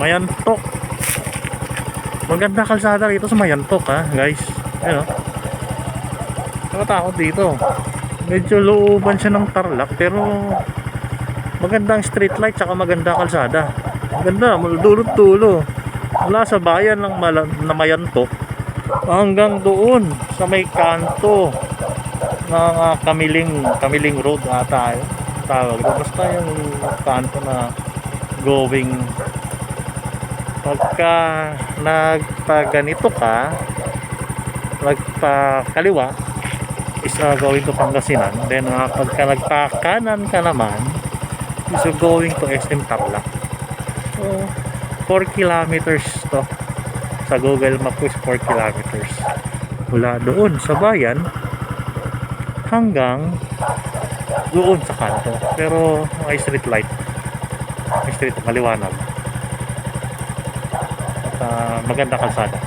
Mayantok. Maganda kalsada rito sa Mayantok ha, guys. Ayun oh. Nakatakot dito. Medyo looban siya ng Tarlac pero magandang street light tsaka maganda kalsada. Maganda, dulot dulo. Mula sa bayan ng na Mayantok hanggang doon sa may kanto ng ah, Kamiling Kamiling Road ata yun. tawag. Basta yung kanto na going pagka nagpaganito ka nagpa-kaliwa is uh, going to Pangasinan. Then uh, pagka nagpa-kanan ka naman is uh, going to SM Tarlac so 4 kilometers to. Sa Google Map is 4 kilometers. Mula doon sa bayan hanggang doon sa kanto. Pero may street light. May street maliwanag maganda kalsada.